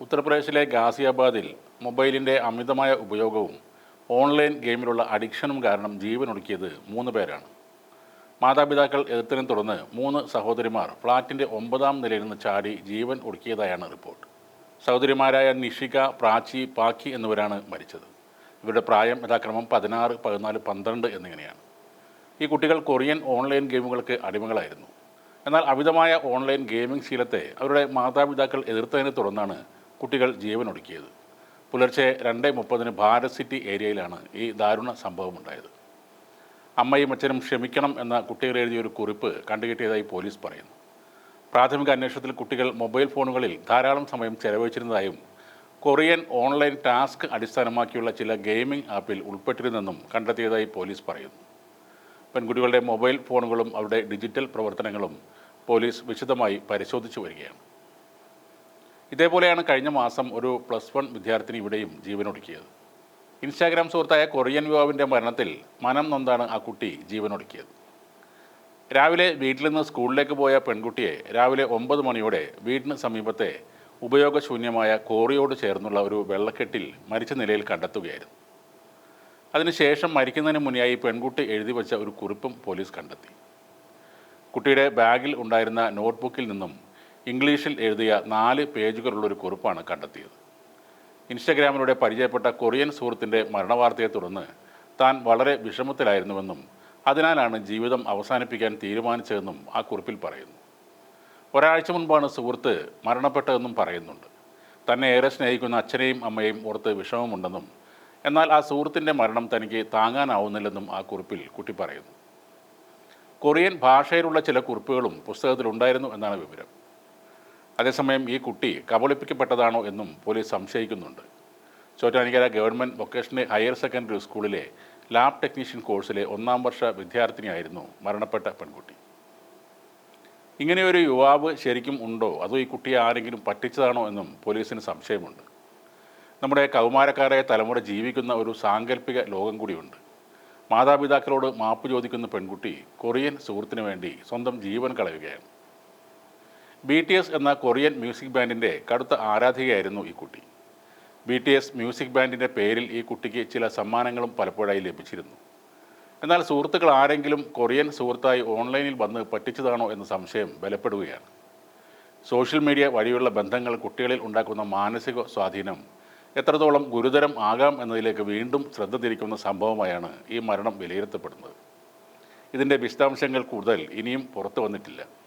ഉത്തർപ്രദേശിലെ ഗാസിയാബാദിൽ മൊബൈലിന്റെ അമിതമായ ഉപയോഗവും ഓൺലൈൻ ഗെയിമിലുള്ള അഡിക്ഷനും കാരണം ജീവനൊടുക്കിയത് മൂന്ന് പേരാണ്. മാതാപിതാക്കൾ എതിർത്തിനെ തുടർന്ന് മൂന്ന് സഹോദരിമാർ ഫ്ളാറ്റിന്റെ ഒമ്പതാം നിലയിൽ നിന്ന് ചാടി ജീവൻ ഒടുക്കിയതായാണ് റിപ്പോർട്ട്. സഹോദരിമാരായ നിഷിക പ്രാച്ചി പാക്കി എന്നിവരാണ് മരിച്ചത്. ഇവരുടെ പ്രായം യഥാക്രമം പതിനാറ് പതിനാല് പന്ത്രണ്ട് എന്നിങ്ങനെയാണ്. ഈ കുട്ടികൾ കൊറിയൻ ഓൺലൈൻ ഗെയിമുകൾക്ക് അടിമകളായിരുന്നു. എന്നാൽ അമിതമായ ഓൺലൈൻ ഗെയിമിംഗ് ശീലത്തെ അവരുടെ മാതാപിതാക്കൾ എതിർത്തതിനെ തുടർന്നാണ് കുട്ടികൾ ജീവനൊടുക്കിയത്. പുലർച്ചെ രണ്ട് മുപ്പതിന് ഭാരത് സിറ്റി ഏരിയയിലാണ് ഈ ദാരുണ സംഭവമുണ്ടായത്. അമ്മയും അച്ഛനും ക്ഷമിക്കണം എന്ന കുട്ടികൾ എഴുതിയ ഒരു കുറിപ്പ് കണ്ടുകിട്ടിയതായി പോലീസ് പറയുന്നു. പ്രാഥമിക അന്വേഷണത്തിൽ കുട്ടികൾ മൊബൈൽ ഫോണുകളിൽ ധാരാളം സമയം ചെലവഴിച്ചിരുന്നതായും കൊറിയൻ ഓൺലൈൻ ടാസ്ക് അടിസ്ഥാനമാക്കിയുള്ള ചില ഗെയിമിംഗ് ആപ്പിൽ ഉൾപ്പെട്ടിരുന്നെന്നും കണ്ടെത്തിയതായി പോലീസ് പറയുന്നു. പെൺകുട്ടികളുടെ മൊബൈൽ ഫോണുകളും അവരുടെ ഡിജിറ്റൽ പ്രവർത്തനങ്ങളും പോലീസ് വിശദമായി പരിശോധിച്ചു വരികയാണ്. ഇതേപോലെയാണ് കഴിഞ്ഞ മാസം ഒരു പ്ലസ് വൺ വിദ്യാർത്ഥിനി ഇവിടെയും ജീവനൊടുക്കിയത്. ഇൻസ്റ്റാഗ്രാം സുഹൃത്തായ കൊറിയൻ യുവാവിന്റെ മരണത്തിൽ മനം നൊന്താണ് ആ കുട്ടി ജീവനൊടുക്കിയത്. രാവിലെ വീട്ടിൽ നിന്ന് സ്കൂളിലേക്ക് പോയ പെൺകുട്ടിയെ രാവിലെ ഒമ്പത് മണിയോടെ വീടിന് സമീപത്തെ ഉപയോഗശൂന്യമായ കോറിയോട് ചേർന്നുള്ള ഒരു വെള്ളക്കെട്ടിൽ മരിച്ച നിലയിൽ കണ്ടെത്തുകയായിരുന്നു. അതിനുശേഷം മരിക്കുന്നതിന് മുന്നെയായി പെൺകുട്ടി എഴുതി വച്ച ഒരു കുറിപ്പും പോലീസ് കണ്ടെത്തി. കുട്ടിയുടെ ബാഗിൽ ഉണ്ടായിരുന്ന നോട്ട്ബുക്കിൽ നിന്നും ഇംഗ്ലീഷിൽ എഴുതിയ നാല് പേജുകളുള്ള ഒരു കുറിപ്പാണ് കണ്ടെത്തിയത്. ഇൻസ്റ്റഗ്രാമിലൂടെ പരിചയപ്പെട്ട കൊറിയൻ സുഹൃത്തിന്റെ മരണവാർത്തയെ തുടർന്ന് താൻ വളരെ വിഷമത്തിലായിരുന്നുവെന്നും അതിനാലാണ് ജീവിതം അവസാനിപ്പിക്കാൻ തീരുമാനിച്ചതെന്നും ആ കുറിപ്പിൽ പറയുന്നു. ഒരാഴ്ച മുൻപാണ് സുഹൃത്ത് മരണപ്പെട്ടതെന്നും പറയുന്നുണ്ട്. തന്നെ ഏറെ സ്നേഹിക്കുന്ന അച്ഛനെയും അമ്മയെയും ഓർത്ത് വിഷമമുണ്ടെന്നും എന്നാൽ ആ സുഹൃത്തിന്റെ മരണം തനിക്ക് താങ്ങാനാവുന്നില്ലെന്നും ആ കുറിപ്പിൽ കുട്ടി പറയുന്നു. കൊറിയൻ ഭാഷയിലുള്ള ചില കുറിപ്പുകളും പുസ്തകത്തിലുണ്ടായിരുന്നു എന്നാണ് വിവരം. അതേസമയം ഈ കുട്ടി കബളിപ്പിക്കപ്പെട്ടതാണോ എന്നും police സംശയിക്കുന്നുണ്ട്. Chottanikkara government vocational higher secondary സ്കൂളിലെ ലാബ് ടെക്നീഷ്യൻ കോഴ്സിലെ ഒന്നാം വർഷ വിദ്യാർത്ഥിനിയായിരുന്നു മരണപ്പെട്ട പെൺകുട്ടി. ഇങ്ങനെയൊരു യുവാവ് ശരിക്കും ഉണ്ടോ? അതോ ഈ കുട്ടിയെ ആരെങ്കിലും പറ്റിച്ചതാണോ എന്നും പോലീസിന് സംശയമുണ്ട്. നമ്മുടെ കൗമാരക്കാരായ തലമുറ ജീവിക്കുന്ന ഒരു സാങ്കല്പിക ലോകം കൂടിയുണ്ട്. മാതാപിതാക്കളോട് മാപ്പ് ചോദിക്കുന്ന പെൺകുട്ടി കൊറിയൻ സുഹൃത്തിന് വേണ്ടി സ്വന്തം ജീവൻ കളയുകയാണ്. ബി ടി എസ് എന്ന കൊറിയൻ മ്യൂസിക് ബാൻഡിന്റെ കടുത്ത ആരാധികയായിരുന്നു ഈ കുട്ടി. ബി ടി എസ് മ്യൂസിക് ബാൻഡിന്റെ പേരിൽ ഈ കുട്ടിക്ക് ചില സമ്മാനങ്ങളും പലപ്പോഴായി ലഭിച്ചിരുന്നു. എന്നാൽ സുഹൃത്തുക്കൾ ആരെങ്കിലും കൊറിയൻ സുഹൃത്തായി ഓൺലൈനിൽ വന്ന് പറ്റിച്ചതാണോ എന്ന സംശയം ബലപ്പെടുകയാണ്. സോഷ്യൽ മീഡിയ വഴിയുള്ള ബന്ധങ്ങൾ കുട്ടികളിൽ ഉണ്ടാക്കുന്ന മാനസിക സ്വാധീനം എത്രത്തോളം ഗുരുതരം ആകാം എന്നതിലേക്ക് വീണ്ടും ശ്രദ്ധ തിരിക്കുന്ന സംഭവമായാണ് ഈ മരണം വിലയിരുത്തപ്പെടുന്നത്. ഇതിന്റെ വിശദാംശങ്ങൾ കൂടുതൽ ഇനിയും പുറത്തു വന്നിട്ടില്ല.